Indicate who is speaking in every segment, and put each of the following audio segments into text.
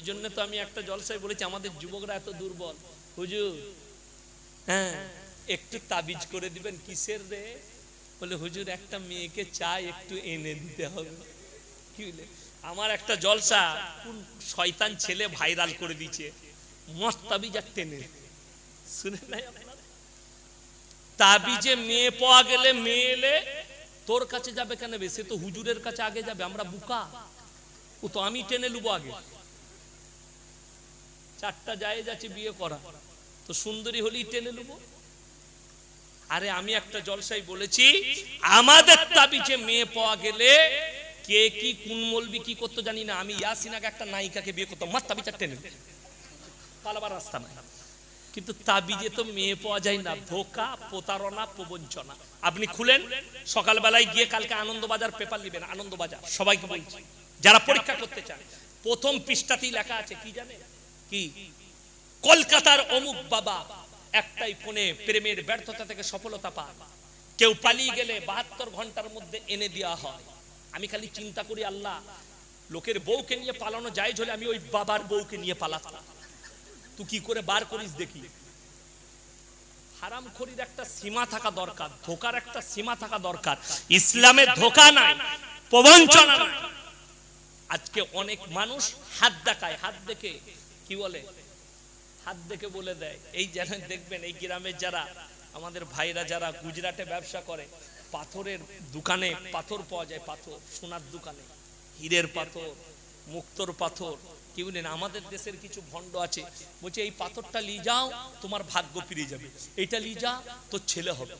Speaker 1: ওই জন্য তো আমি একটা জলসায় বলেছি, আমাদের যুবকরা এত দুর্বল। হুজুর হ্যাঁ একটু তাবিজ করে দিবেন, কিসের রে? বলে, হুজুর, একটা মেয়েকে চাই, একটু এনে দিতে হবে। কি বলে আমার একটা জলসা কোন শয়তান ছেলে ভাইরাল করে দিচ্ছে মস্ত তাবিজ আর টেনে। শুনে নাই তাবিজে মেয়ে পাওয়া গেলে মেয়ে এলে তোর কাছে যাবে কেন সে তো হুজুরের কাছে আগে যাবে, আমরা বুকা। ও তো আমি টেনে লুবো আগে। চারটা যায় যাচ্ছে বিয়ে করা। তো সুন্দরী হলেই টেনে লুবো আরে আমি একটা জলসাই বলেছি, আমাদের তাবিজে মেয়ে পাওয়া গেলে কে কি কোন মলবি কি করতো জানি না। আমি ইয়াসিন আগে একটা নায়িকাকে বিয়ে করতাম, মার তাবিজটা টেনে পালাবার রাস্তা নাই। কিন্তু তাবিজে তো মেয়ে পাওয়া যায় না, ধোকা, প্রতারণা, প্রবঞ্চনা। আপনি খুলেন, সকালবেলায় গিয়ে কালকে আনন্দবাজার পেপার নেবেন, আনন্দবাজার, সবাইকে বলছি। যারা পরীক্ষা করতে চান প্রথম পৃষ্ঠাতেই লেখা আছে, কি জানে কি? কলকাতার অমুক বাবা একটাই ফোনে প্রেমের ব্যর্থতা থেকে সফলতা পায়। কেউ পালিয়ে গেলে বাহাত্তর ঘণ্টার মধ্যে এনে দেওয়া হয়। আমি খালি চিন্তা করি, আল্লাহ, লোকের বউকে নিয়ে পালানো যায় হলে আমি ওই বাবার বউকে নিয়ে পালাতাম। তুই কি করে বার করিস দেখি? একটা সীমা থাকা দরকার, ধোকার একটা সীমা থাকা দরকার। ইসলামে ধোকা নাই, প্রবঞ্চনা আজকে অনেক মানুষ হাত দেখায়, হাত দেখে কি বলে? হাত দেখে বলে দেয়, এই যেন দেখবেন, এই গ্রামের যারা, আমাদের ভাইরা যারা গুজরাটে ব্যবসা করে, পাথরের দোকানে পাথর পাওয়া যায়, পাথর, সোনার দোকানে, হীরের পাথর, মুক্তর পাথর কি বলেন আমাদের দেশের কিছু ভণ্ড আছে, বলছে, এই পাথরটা নিয়ে যাও, তোমার ভাগ্য ফিরে যাবে, এটা নিয়ে যা, তোর ছেলে হবে।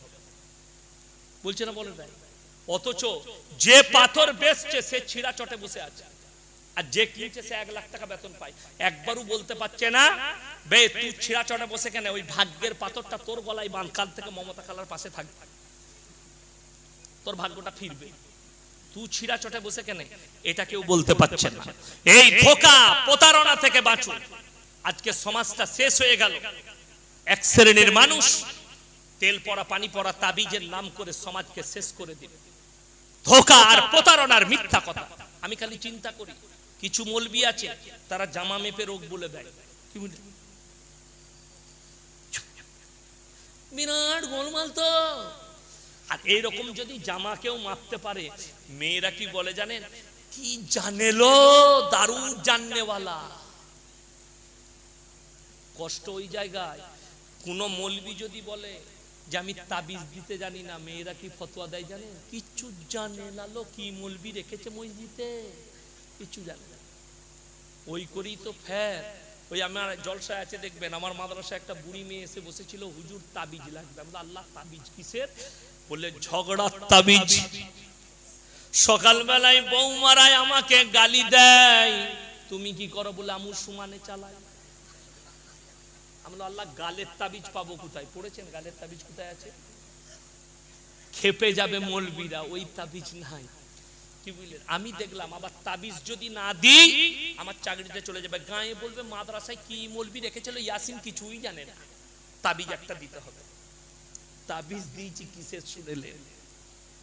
Speaker 1: বলছে না বলে দেয়। অথচ যে পাথর বেচছে, সে ছিঁড়া চটে বসে আছে। আর যে কিনছে সে এক লাখ টাকা বেতন পায়। একবারও বলতে পারছে না, বে, তুই ছিঁড়া চটে বসে কেন? ওই ভাগ্যের পাথরটা তোর গলায় বান কাল থেকে মমতা কালার পাশে থাকবে তোর ভাগ্যটা ফিরবে। তুই ছিঁড়া চটে বসে এটা কেউ বলতে পারছে না। এই ধোকা প্রতারণা থেকে আজকে সমাজটা শেষ হয়ে গেল। এক শ্রেণির মানুষ তেল পড়া, পানি পড়া, তাবিজের নাম করে সমাজকে শেষ করে দিল। ধোকা আর প্রতারণার মিথ্যা কথা। আমি খালি চিন্তা করি। কিছু মলবি আছে, তারা জামা মেপে রোগ বলে দেয়। কি বলি বিরাট গোলমাল তো। আর এইরকম যদি জামা কেউ মাপতে পারে, মেয়েরা কি বলে জানেন? কি জানেলো দারুণ জাননেওয়ালা। কষ্ট ওই জায়গায়। কোন মলবি যদি বলে যে আমি তাবিজ দিতে জানি না, মেয়েরা কি ফতোয়া দেয় জানে কিচ্ছু জানে না লো, কি মলবি রেখেছে মসজিদে? কিচ্ছু জানে না। ওই করেই তো ফের ওই আমার জলসায় আছে দেখবেন আমার মাদ্রাসায় একটা বুড়ি মেয়ে এসে বসেছিল হুজুর তাবিজ লাগবে। আমি বললাম, আল্লাহ তাবিজ কিসের? বললে ঝগড়ার তাবিজ। সকালবেলায় বৌমারায় আমাকে গালি দেয় তুমি কি করো? বলে আমু সুমানে চালাই। আমরা আল্লাহ গালের তাবিজ পাবো কোথায়? পড়েছেন? গালের তাবিজ কোথায় আছে? খেপে যাবে মলবিরা ওই তাবিজ নাই। বুঝলেন আমি দেখলাম আবার তাবিজ যদি না দিই আমার চাকরিতে চলে যাবে। গায়ে বলবে মাদ্রাসায় কি মলবি রেখেছিল? ইয়াসিন কিছুই জানে না। তাবিজ একটা দিতে হবে। তাবিজ দিয়েছি কিসের শুনেলেন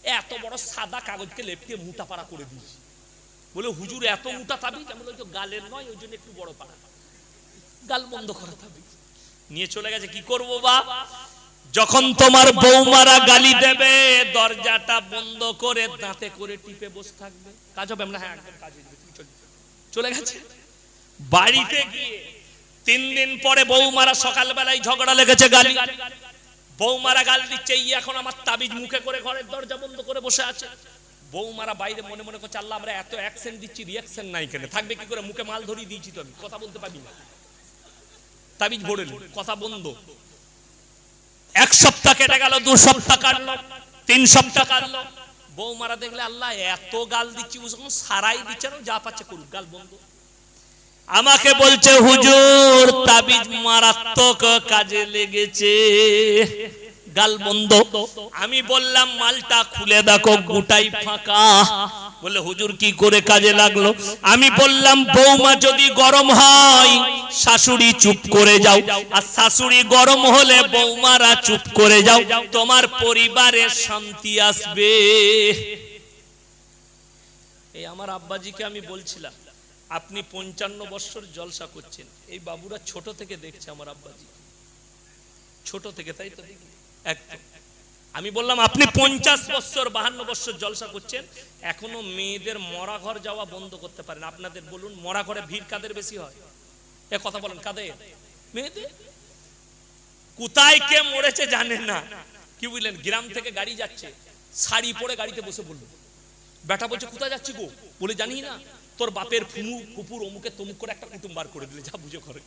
Speaker 1: এত বড় সাদা কাগজকে লেপকে মুটা পাড়া করে দিয়েছি। বলে হুজুর এত মুটা তাবিজ? আমি বলি, ওই গালের নয় ওই জন্য একটু বড় পাড়া। গাল বন্ধ করা তাবিজ। নিয়ে চলে গেছে। কি করব বাপ? যখন তোমার বৌমারা গালি দেবে, দরজাটা বন্ধ করে দাঁতে করে টিপে বসে থাকবে। কাজ হবে, আমরা হ্যাঁ কাজ চলে গেছে? বাড়িতে গিয়ে তিন দিন পরে বৌমারা সকালবেলায় ঝগড়া লেগেছে গালি। বৌমারা গাল দিচ্ছে, এই এখন আমার তাবিজ মুখে করে ঘরের দরজা বন্ধ করে বসে আছে। বৌমারা বাইরে মনে মনে করছে, আল্লাহ, আমরা এত অ্যাকশন দিচ্ছি রিয়াকশন নাই কেন? থাকবে কি করে? মুখে মাল ধরিয়ে দিয়েছি তো আমি, কথা বলতে পারি না। তাবিজ ভরে কথা বন্ধ। এক সপ্তাহ কেটে গেল, দু সপ্তাহ কাটলো, তিন সপ্তাহ কাটলো। বৌমারা দেখলে, আল্লাহ, এত গাল দিচ্ছি ও সারাই দিচ্ছে না, যা পাচ্ছে করুক, গাল বন্ধ। আমাকে বলছে, হুজুর, তাবিজ মারাত্মক কাজে লেগেছে। গাল বন্ধ। আমি বললাম, মালটা খুলে দেখো, গোটাই ফাঁকা। বলে, হুজুর, কি করে কাজে লাগল? আমি বললাম, বৌমা, যদি গরম হয়, শাশুড়ি চুপ করে যাও। আর শাশুড়ি গরম হলে বৌমারা চুপ করে যাও। তোমার পরিবারে শান্তি আসবে। এই আমার আব্বাজিকে আমি বলছিলাম, আপনি পঞ্চান্ন বৎসর জলসা করছেন। এই বাবুরা ছোট থেকে দেখছে আমার আব্বাজি। ছোট থেকে, তাই তো? একদম। আমি বললাম, আপনি পঞ্চাশ বছর, বাহান্ন বছর জলসা করছেন, এখনও মেয়েদের মরা ঘর যাওয়া বন্ধ করতে পারেন। আপনাদের বলুন, মরা ঘরে ভিড় কাদের বেশি হয়? এ কথা বলেন, কাদের? মেয়েদের? কোথায় কে মরেছে জানেন না। কি বুঝলেন, গ্রাম থেকে গাড়ি যাচ্ছে, শাড়ি পরে গাড়িতে বসে বলল বেটা বলছে, কোথায় যাচ্ছি গো? বলে জানি না, তোর বাপের ফুমু, ফুপুর অমুকে তমুক করে একটা কুটুম বার করে দিলে, যা বুঝে করে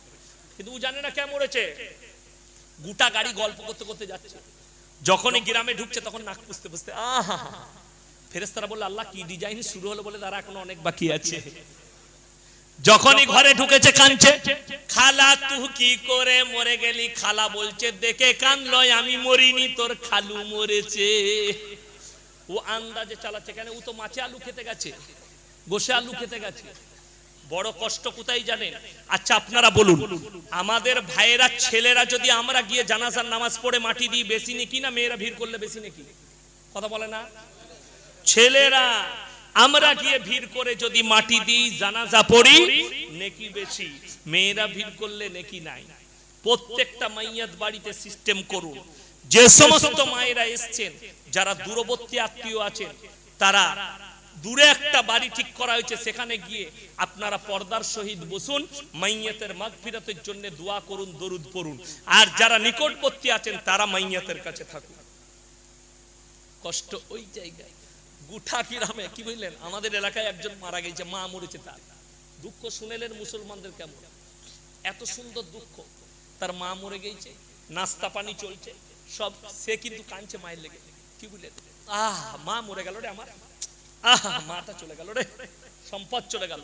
Speaker 1: কিন্তু ও জানে না কে মরেছে। গোটা গাড়ি গল্প করতে করতে যাচ্ছে। যখনই গ্রামে ঢুকছে তখন নাক পুষতে পুষতে আহা! ফেরেস্তারা বলল, আল্লাহ কি ডিজাইন শুরু হলো বলে তারা এখনও অনেক বাকি আছে। যখনই ঘরে ঢুকেছে, কাঁদছে, খালা, তুই কি করে মরে গেলি? খালা বলছে, দেখে কানলো আমি মরিনি, তোর খালু মরেছে। ও আন্দাজে চালাচ্ছে, কেন? ও তো মাছে আলু খেতে গেছে, বসে আলু খেতে গেছে। বড় কষ্ট কোথায় জানেন? আচ্ছা আপনারা বলুন, আমাদের ভাইয়েরা, ছেলেরা যদি আমরা গিয়ে জানাজার নামাজ পড়ে মাটি দিই বেশি নাকি না মেয়েরা ভিড় করলে বেশি নাকি কথা বলে না? ছেলেরা, আমরা গিয়ে ভিড় করে যদি মাটি দিই, জানাজা পড়ি, নেকি বেশি। মেয়েরা ভিড় করলে নেকি নাই। প্রত্যেকটা মাইয়াত বাড়িতে সিস্টেম করুন। যে সমস্ত মায়েরা এসছেন, যারা দূরবর্তী আত্মীয় আছেন, তারা দূরে একটা বাড়ি ঠিক করা হয়েছে, সেখানে গিয়ে আপনারা পর্দার সহিত বসুন, মাইয়াতের মাগফিরাতের জন্য দোয়া করুন, দরুদ পড়ুন। আর যারা নিকটবর্তী আছেন, তারা মাইয়াতের কাছে থাকুন। কষ্ট ওই জায়গায়। গুঠা গ্রামে, কি বুঝলেন আমাদের এলাকায় একজন মারা গেছে, মা মরেছে তার। দুঃখ শুনেলেন মুসলমানদের কেমন? এত সুন্দর দুঃখ। তার মা মরে গেছে, নাস্তা পানি চলছে, সব সে কিন্তু কাঁদছে মায়ের লেগে। কি বুঝলেন আহ, মা মরে গেল রে আমার। আহ চলে গেল রে। সম্পদ চলে গেল।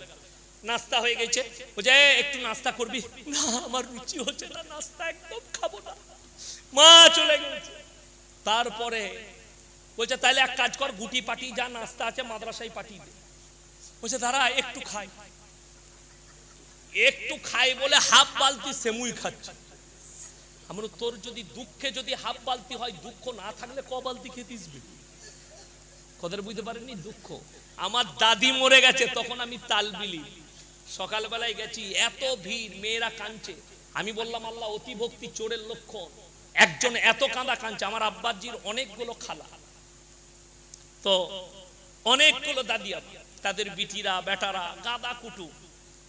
Speaker 1: নাস্তা হয়ে গেছে। "এ, একটু নাস্তা করবি? না আমার রুচি হচ্ছে না নাস্তা একদম খাব না। মা চলে গেছে। তারপরে বলছে তাহলে এক কাজ কর গুটি পাটি যা নাস্তা আছে মাদ্রাসায় পাঠিয়ে দে। বলছে দাঁড়া একটু খাই। একটু খাই বলে হাফ বালতি সেমুই খাচ্ছে। আমরা তোর যদি দুঃখে যদি হাফ বালতি হয় দুঃখ না থাকলে ক বালতি খেতে দিসবে কদের বুঝতে পারেননি? দুঃখ। আমার দাদি মরে গেছে, তখন আমি তাল বিলি সকালবেলায় গেছি, এত ভিড়, মেয়েরা কাঁদছে। আমি বললাম, আল্লাহ অতি ভক্তি চোরের লক্ষণ। একজন এত কাঁদা কাঁদছে, আমার আব্বাজির অনেকগুলো খালা। তো অনেকগুলো দাদি তাদের বিটিরা, বেটারা, গাদা কুটু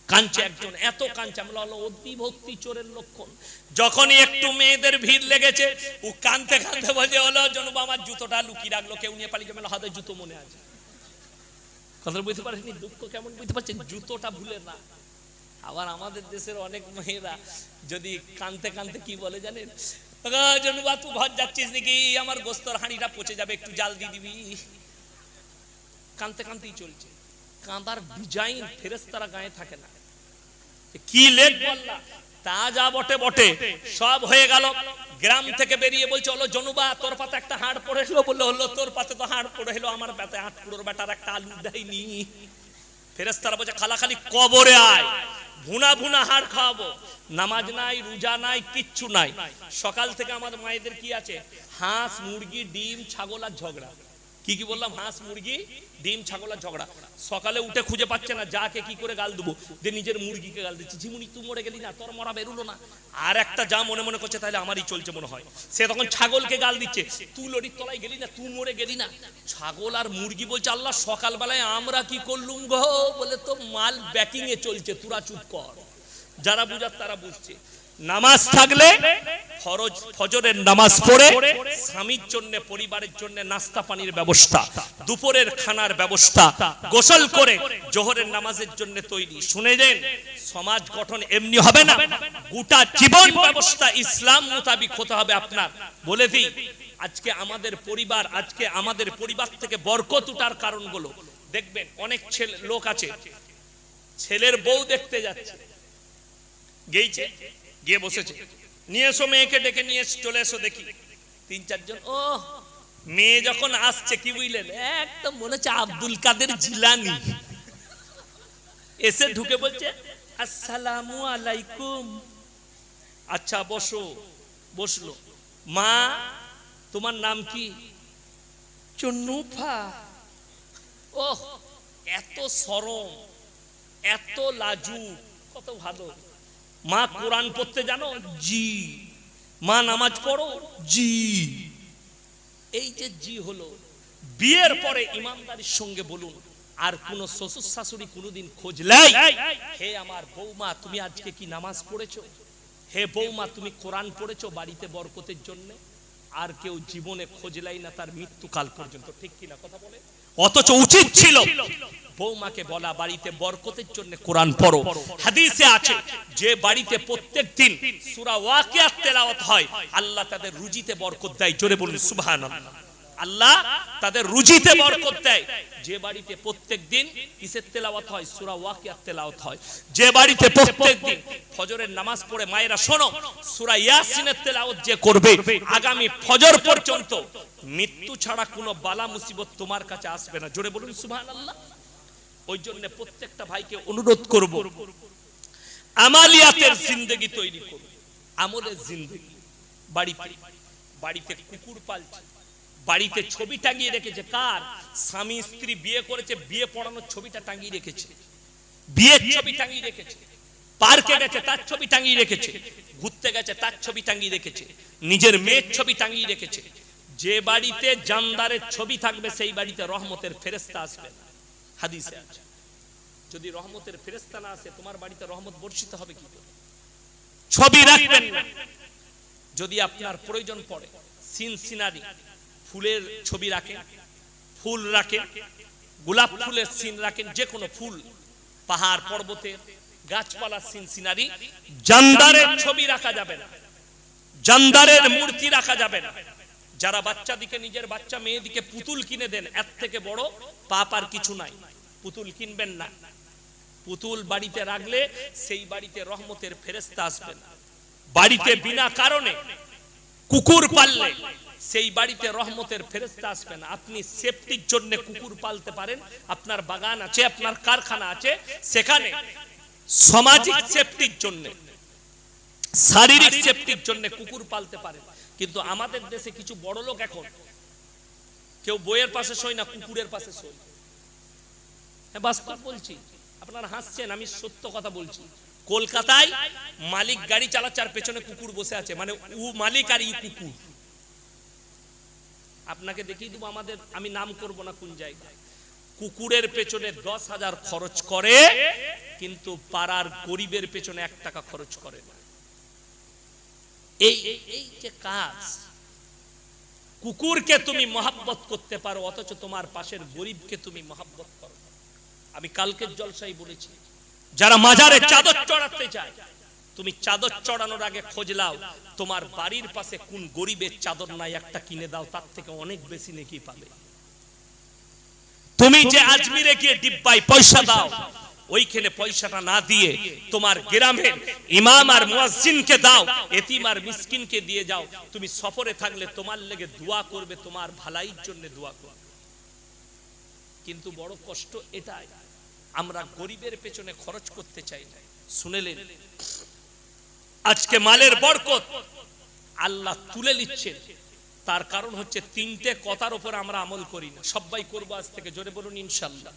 Speaker 1: কাঁদছে একজন এত কাঁদছে। আমরা হলো অতি ভক্তি চোরের লক্ষণ। যখনই একটু মেয়েদের ভিড় লেগেছে ও কানতে কানতে বলে হলো জনব আমার জুতোটা লুকিয়ে রাখল কেউ নিয়ে পালিয়ে যাবে হাতে জুতো মনে আছে। কথা বুঝতে পারেনি দুঃখ কেমন বুঝতে পারছেন? জুতোটা ভুলে না। আবার আমাদের দেশের অনেক মেয়েরা যদি কানতে কানতে কি বলে জানেন? "ওগো, জনুবা তুই ঘর যাচ্ছিস নাকি? আমার গোস্তর হাঁড়িটা পচে যাবে একটু জাল দিয়ে দিবি। কানতে কানতেই চলছে। কাঁদার ডিজাইন ফেরেস্তারা গায়ে থাকে না। কি লেট বললা? তা যা বটে বটে। সব হয়ে গেল। গ্রাম থেকে বেরিয়ে বলছে, হলো জনুবা, তোর পাতে একটা হাড় পড়ে এলো বলল, হলো তোর পাতে তো হাড় পড়ে এলো, আমার পাতে হাট পুরোর বেটার একটা আলু দেয়নি। ফেরেস্তারা বলছে, খালাখালি কবরে আয়, ভুনা ভুনা হাড় খাওয়াবো। নামাজ নাই, রোজা নাই, কিচ্ছু নাই। সকাল থেকে আমাদের মায়েদের কি আছে? হাঁস, মুরগি, ডিম, ছাগল আর ঝগড়া। কি কি বললাম? হাঁস, মুরগি, ডিম, ছাগল আর ঝগড়া। সকালে উঠে খুঁজে পাচ্ছে না যাকে কি করে গাল দেবো। যে নিজের মুরগিকে গাল দিচ্ছে। ঝিমুনি, তুই মরে গেলি না, তোর মরা বেরুলো না। আর একটা যা মনে মনে করছে, তাহলে আমারই চলছে মনে হয়। সে তখন ছাগলকে গাল দিচ্ছে, তুই লড়ির তলায় গেলি না, তুই মরে গেলি না। ছাগল আর মুরগি বলছে, আল্লাহ, সকালবেলায় আমরা কি করলুম গো? বলে তো মাল ব্যাকিং এ চলছে, তুরা চুপ কর। যারা বুঝার তারা বুঝছে। নামাজ থাকলে ফরজ, ফজরের নামাজ পড়ে স্বামীর জন্য, পরিবারের জন্য নাস্তা পানির ব্যবস্থা, দুপুরের খানার ব্যবস্থা, গোসল করে জোহরের নামাজের জন্য তৈরি। শুনে দেন সমাজ গঠন এমনি হবে না। গোটা জীবন ব্যবস্থা ইসলাম মোতাবিক হতে হবে আপনার। বলে দিই, আজকে আমাদের পরিবার, আজকে আমাদের পরিবার থেকে বরকত উঠার কারণগুলো। দেখবেন, অনেক ছেলে, লোক আছে, ছেলের বউ দেখতে যাচ্ছে। গেইছে? গিয়ে বসেছে। নিয়ে এসো মেয়েকে ডেকে নিয়ে চলে এসো দেখি। তিন চারজন ও মেয়ে যখন আসছে কি বুঝলেন? একদম মনে হচ্ছে আব্দুল কাদের জিলানি। এসে ঢুকে বলছে আসসালামু আলাইকুম। আচ্ছা বসো বসল। মা তোমার নাম কি? চন্নুফা। ওহ এত সরম এত লাজু কত ভালো। মা কোরআন পড়তে জানো? জি। মা নামাজ পড়ো? জি। এই যে জি হলো, বিয়ের পরে ইমানদারির সঙ্গে বলুন, আর কোন শ্বশুর শাশুড়ি কোনোদিন খোঁজলাই হে আমার বৌমা, তুমি আজকে কি নামাজ পড়েছো? হে বৌমা, তুমি কোরআন পড়েছো বাড়িতে বরকতের জন্য? আর কেউ জীবনে খোঁজলাই না তার মৃত্যুকাল পর্যন্ত। ঠিক কিনা কথা বলে? অথচ উচিত ছিল বৌমাকে বলা বাড়িতে বরকতের জন্য কোরআন পড়ো। হাদিসে আছে যে বাড়িতে প্রত্যেক দিন সূরা ওয়াকিয়াত তেলাওয়াত হয় আল্লাহ তাদের রুজিতে বরকত দেয়। জোরে বলুন সুবহানাল্লাহ। আল্লাহ তাদের রুজিতে বরকত দেয়। যে বাড়িতে প্রত্যেক দিন কিসের তেলাওয়াত হয়? সূরা ওয়াকিয়াত তেলাওয়াত হয়। যে বাড়িতে প্রত্যেক দিন ফজরের নামাজ পড়ে, মায়েরা শোনো, সূরা ইয়াসিনের তেলাওয়াত যে করবে, আগামী ফজর পর্যন্ত মৃত্যু ছাড়া কোনো বালা মুসিবত তোমার কাছে আসবে না। জোরে বলুন, সুবহানাল্লাহ। ওই জন্য প্রত্যেকটা ভাইকে অনুরোধ করব, আমালিয়াতের জিন্দগি তৈরি করুন। আমলের জিন্দগি। বাড়িতে বাড়িতে কুকুর পালছে বাড়িতে ছবি টাঙিয়ে রেখেছে। কার? স্বামী, স্ত্রী বিয়ে করেছে, বিয়ে পড়ানোর ছবিটা টাঙিয়ে রেখেছে। বিয়ের ছবি টাঙিয়ে রেখেছে। পার্কে গেছে, তার ছবি টাঙিয়ে রেখেছে। ঘুরতে গেছে, তার ছবি টাঙিয়ে রেখেছে। নিজের মেয়ের ছবি টাঙিয়ে রেখেছে। যে বাড়িতে জানদারের ছবি থাকবে, সেই বাড়িতে রহমতের ফেরেস্তা আসবে। হাদিসে আছে। যদি রহমতের ফেরেস্তা না আসে, তোমার বাড়িতে রহমত বর্ষিত হবে কি? ছবি রাখবেন না। যদি আপনার প্রয়োজন পড়ে সিন সিনারি ফুলের ছবি রাখেন ফুল রাখেন গোলাপ ফুলের সিন রাখেন যে কোনো ফুল, পাহাড় পর্বতে, গাছপালার সিন সিনারি জানদারের ছবি রাখা যাবে না, জানদারের মূর্তি রাখা যাবে না। যারা বাচ্চাদিকে নিজের বাচ্চা মেয়েদিকে পুতুল কিনে দেন, এর থেকে বড় পাপ আর কিছু নাই। পুতুল কিনবেন না। পুতুল বাড়িতে রাখলে সেই বাড়িতে রহমতের ফেরেস্তা আসবে না। বাড়িতে বিনা কারণে কুকুর পাললে সেই বাড়িতে রহমতের ফেরেস্তা আসবে না। আপনি সেফটির জন্য কুকুর পালতে পারেন। আপনার বাগান আছে, আপনার কারখানা আছে। সেখানে সামাজিক সেফটির জন্য, শারীরিক সেফটির জন্য কুকুর পালতে পারেন। কিন্তু আমাদের দেশে কিছু বড় লোক এখন, কেউ বইয়ের পাশে শোয় না, কুকুরের পাশে শোয়। হ্যাঁ বাস্তব বলছি। আপনারা হাসছেন, আমি সত্য কথা বলছি। কলকাতায় মালিক গাড়ি চালাচ্ছে পেছনে কুকুর বসে আছে। মানে উ মালিক আর ই কুকুর। আপনাকে দেখিয়ে দেবো আমাদের, আমি নাম করব না কোন জায়গায়। কুকুরের পেছনে দশ হাজার খরচ করে, কিন্তু পাড়ার গরিবের পেছনে এক টাকা খরচ করে না। এই- এই যে কাজ, কুকুরকে তুমি মহাব্বত করতে পারো, অথচ তোমার পাশের গরিবকে তুমি মহাব্বত করো আমি কালকের জলসাই বলেছি যারা মাজারে চাদর চড়াতে চায় তুমি চাদর চড়ানোর আগে খোঁজ লাও তোমার বাড়ির পাশে কোন গরিবের চাদর নাই, একটা কিনে দাও, তার থেকে অনেক বেশি নাকি পাবে। তুমি যে আজমিরে গিয়ে ডিব্বাই পয়সা দাও, ওইখানে পয়সাটা না দিয়ে তোমার গ্রামের ইমাম আর মুয়াজ্জিনকে দাও, এতিম আর মিসকিনকে দিয়ে যাও, তুমি সফরে থাকলে তোমার লেগে দোয়া করবে, তোমার ভালাইর জন্য দোয়া করবে। কিন্তু বড় কষ্ট এটাই। আমরা গরিবের পেছনে খরচ করতে চাই না। শুনেলেন? আজকে মালের বরকত। আল্লাহ তুলে নিচ্ছেন। তার কারণ হচ্ছে তিনটে কথার উপর আমরা আমল করি না। সবাই করব আজ থেকে। জোরে বলুন, ইনশাল্লাহ।